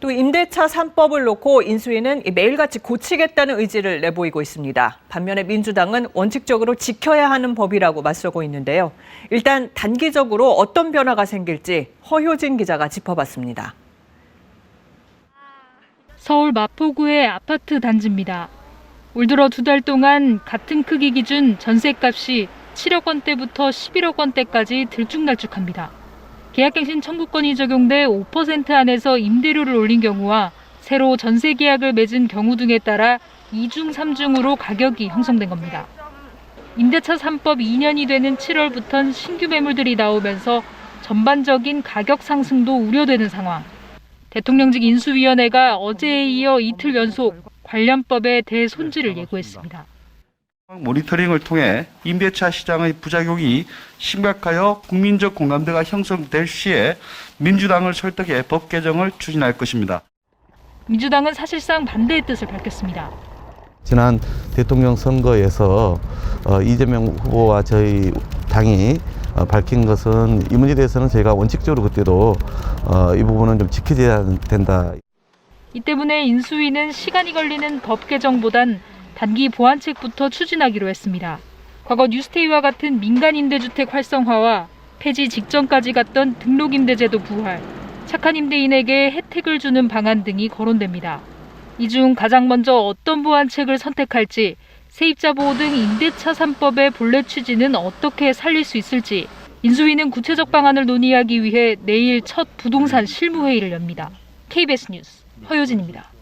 또 임대차 3법을 놓고 인수위는 매일같이 고치겠다는 의지를 내보이고 있습니다. 반면에 민주당은 원칙적으로 지켜야 하는 법이라고 맞서고 있는데요. 일단 단기적으로 어떤 변화가 생길지 허효진 기자가 짚어봤습니다. 서울 마포구의 아파트 단지입니다. 올 들어 두 달 동안 같은 크기 기준 전세값이 7억 원대부터 11억 원대까지 들쭉날쭉합니다. 계약갱신 청구권이 적용돼 5% 안에서 임대료를 올린 경우와 새로 전세 계약을 맺은 경우 등에 따라 2중, 3중으로 가격이 형성된 겁니다. 임대차 3법 2년이 되는 7월부턴 신규 매물들이 나오면서 전반적인 가격 상승도 우려되는 상황. 대통령직 인수위원회가 어제에 이어 이틀 연속 관련법의 대손질을 예고했습니다. 모니터링을 통해 임대차 시장의 부작용이 심각하여 국민적 공감대가 형성될 시에 민주당을 설득해 법 개정을 추진할 것입니다. 민주당은 사실상 반대의 뜻을 밝혔습니다. 지난 대통령 선거에서 어, 이재명 후보와 저희 당이 어, 밝힌 것은 이 문제에 대해서는 저희가 원칙적으로 그때도 어, 이 부분은 좀 지켜져야 된다. 이 때문에 인수위는 시간이 걸리는 법 개정보단 단기 보완책부터 추진하기로 했습니다. 과거 뉴스테이와 같은 민간 임대주택 활성화와 폐지 직전까지 갔던 등록임대제도 부활, 착한 임대인에게 혜택을 주는 방안 등이 거론됩니다. 이 중 가장 먼저 어떤 보완책을 선택할지, 세입자 보호 등 임대차 3법의 본래 취지는 어떻게 살릴 수 있을지 인수위는 구체적 방안을 논의하기 위해 내일 첫 부동산 실무회의를 엽니다. KBS 뉴스 허효진입니다.